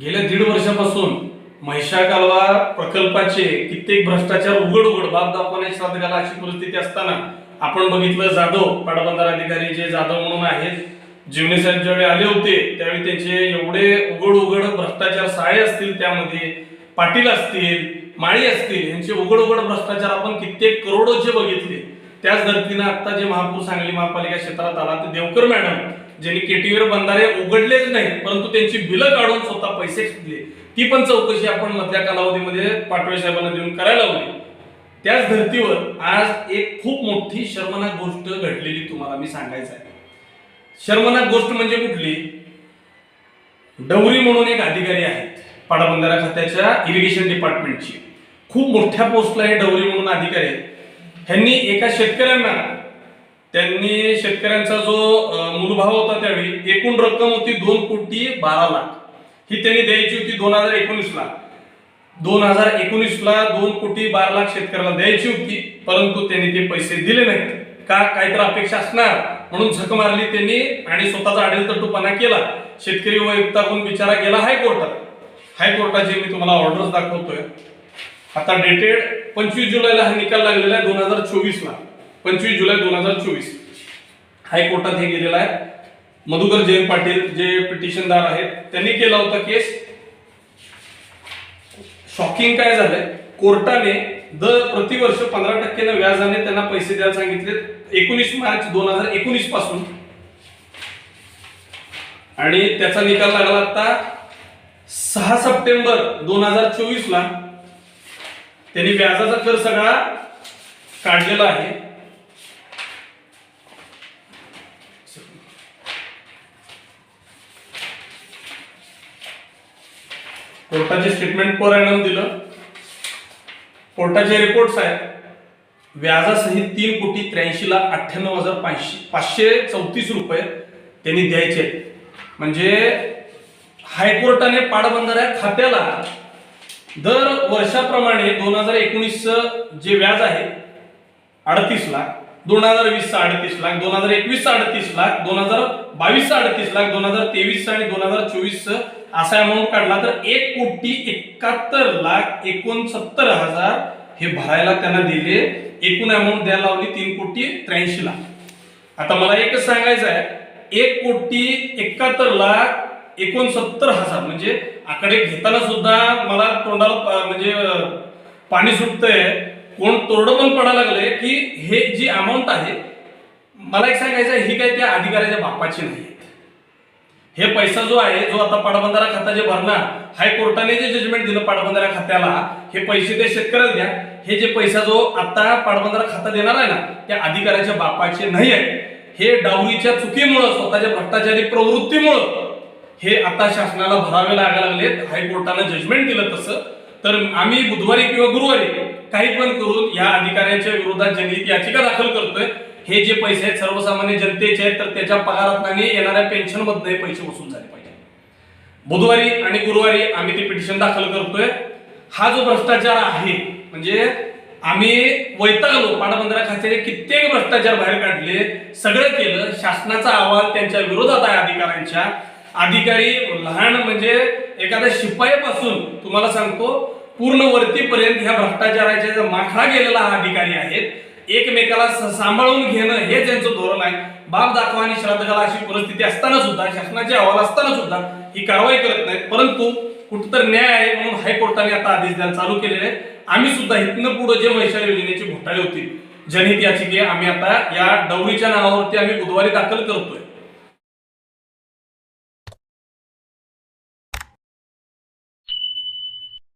गेल्या दीड वर्षापासून म्हैशा कालवा प्रकल्पाचे कित्येक भ्रष्टाचार उघड उघड बाब दाखवण्याची साधकाला अशी परिस्थिती असताना आपण बघितलं जाधव पाटबंधार अधिकारी जे जाधव म्हणून आहेत जीवने साहेब ज्यावेळी आले होते त्यावेळी त्यांचे एवढे उघड उघड भ्रष्टाचार साळे असतील त्यामध्ये पाटील असतील माळी असतील यांचे उघड उघड भ्रष्टाचार आपण कित्येक करोडोचे बघितले. त्याच धर्तीनं आता जे महापूर सांगली महापालिका क्षेत्रात आला ते देवकर मॅडम ज्यांनी केटीवर बंधारे उघडलेच नाही परंतु त्यांची बिलं काढून स्वतः पैसे घेतले. ती पण चौकशी आपण मधल्या कालावधीमध्ये पाटोळे साहेबांना देऊन करायला लावली. त्याच धर्तीवर आज एक खूप मोठी शर्मनाक गोष्ट घडलेली तुम्हाला मी सांगायचं आहे. शर्मनाक गोष्ट म्हणजे कुठली? डवरी म्हणून एक अधिकारी आहेत पाडाबंधारा खात्याच्या इरिगेशन डिपार्टमेंटची खूप मोठ्या पोस्टला हे डवरी म्हणून अधिकारी आहेत. ह्यांनी एका शेतकऱ्यांना त्यांनी शेतकऱ्यांचा जो मूलभाव होता त्यावेळी एकूण रक्कम होती दोन कोटी बारा लाख. ही त्यांनी द्यायची होती दोन हजार एकोणीसला दोन हजार एकोणीसला दोन कोटी बारा लाख शेतकऱ्याला द्यायची होती परंतु त्यांनी ते पैसे दिले नाहीत. का? काहीतरी अपेक्षा असणार. म्हणून झक मारली त्यांनी आणि स्वतःचा आडेलतटूपणा केला. शेतकरी वैयक्ताकडून बिचारा गेला हायकोर्टात. हायकोर्टाचे मी तुम्हाला ऑर्डर्स दाखवतोय आता डेटेड पंचवीस जुलैला हा निकाल लागलेला आहे दोन हजार चोवीसला पंचवीस जुलै दोन हजार चोवीस. हायकोर्टात हे गेलेलं आहे. मधुकर जयंत पाटील जे पिटिशनदार आहेत त्यांनी केला होता केस. शॉकिंग काय झालंय? कोर्टाने दर प्रतिवर्ष पंधरा टक्क्यानं व्याजाने त्यांना पैसे द्यायला सांगितले एकोणीस मार्च दोन हजार एकोणीसपासून. आणि त्याचा निकाल लागला आता सहा सप्टेंबर दोन हजार चोवीस ला. त्यांनी व्याजाचा कर सगळा काढलेला आहे. कोर्टाचे स्टेटमेंट पर ॲनम दिलं. कोर्टाचे रिपोर्ट्स आहेत. व्याजासहित तीन कोटी त्र्याऐंशी लाख अठ्ठ्याण्णव हजार पाचशे पाचशे चौतीस रुपये त्यांनी द्यायचे. म्हणजे हायकोर्टाने पाटबंधाऱ्या खात्याला दर वर्षाप्रमाणे दोन हजार एकोणीस जे व्याज आहे अडतीस लाख दोन हजार वीस अडतीस लाख दोन हजार एकवीस अडतीस लाख दोन हजार बावीस अडतीस लाख दोन हजार तेवीस आणि दोन हजार चोवीस असा अमाऊंट काढला तर एक कोटी एकाहत्तर लाख एकोणसत्तर हजार हे भरायला त्यांना दिले. एकूण अमाऊंट द्यायला लावली तीन कोटी त्र्याऐंशी लाख. आता मला एकच सांगायचं आहे एक कोटी एकाहत्तर लाख एकोणसत्तर हजार म्हणजे आकडे घेताना सुद्धा मला तोंडाला म्हणजे पाणी सुटतंय. कोण तोरडं पण पडायला लागलंय की हे जी अमाऊंट आहे मला एक सांगायचं आहे ही काय त्या अधिकाऱ्याच्या बापाची नाही. हे पैसा जो आहे जो आता पाटबंधारा खाता जे भरणार हायकोर्टाने जे जजमेंट दिलं पाटबंधारा खात्याला हे पैसे ते शेतकऱ्याला द्या. हे जे पैसा जो आता पाटबंधारा खाता देणार आहे ना त्या अधिकाऱ्याच्या बापाचे नाही आहे. हे डावरीच्या चुकीमुळं स्वतःच्या भ्रष्टाचारी प्रवृत्तीमुळं हे आता शासनाला भरावे लागायला लागलेत. हायकोर्टानं जजमेंट दिलं तसं. तर आम्ही बुधवारी किंवा गुरुवारी काही पण करून या अधिकाऱ्यांच्या विरोधात जनहित याचिका दाखल करतोय हे जे पैसे आहेत सर्वसामान्य जनतेचे आहेत तर त्याच्या पगारातनाने येणाऱ्या पेन्शन मधले पैसे वसूल झाले पाहिजे. बुधवारी आणि गुरुवारी आम्ही ते पिटिशन दाखल करतोय. हा जो भ्रष्टाचार आहे म्हणजे आम्ही वैतागलो पाटबंधारा खात्याचे कित्येक भ्रष्टाचार बाहेर काढले सगळं केलं शासनाचा अहवाल त्यांच्या विरोधात आहे अधिकाऱ्यांच्या. अधिकारी लहान म्हणजे एखाद्या शिपायापासून तुम्हाला सांगतो पूर्ण वरतीपर्यंत ह्या भ्रष्टाचाराच्या जर माखळा गेलेला हा अधिकारी आहेत एकमेकाला सांभाळून घेणं हे त्यांचं धोरण आहे. बाप दाखवा आणि श्राद्ध अशी परिस्थिती असताना सुद्धा शासनाचे अहवाल असताना सुद्धा ही कारवाई करत नाहीत. परंतु कुठंतर न्याय आहे म्हणून हायकोर्टाने आता आदेश द्यायला चालू केलेले आहेत. आम्ही सुद्धा इथनं पुढे जे वैशाल योजनेचे घोटाळे होतील जनहित याचिके आम्ही आता या डवरीच्या नावावरती आम्ही बुधवारी दाखल करतोय.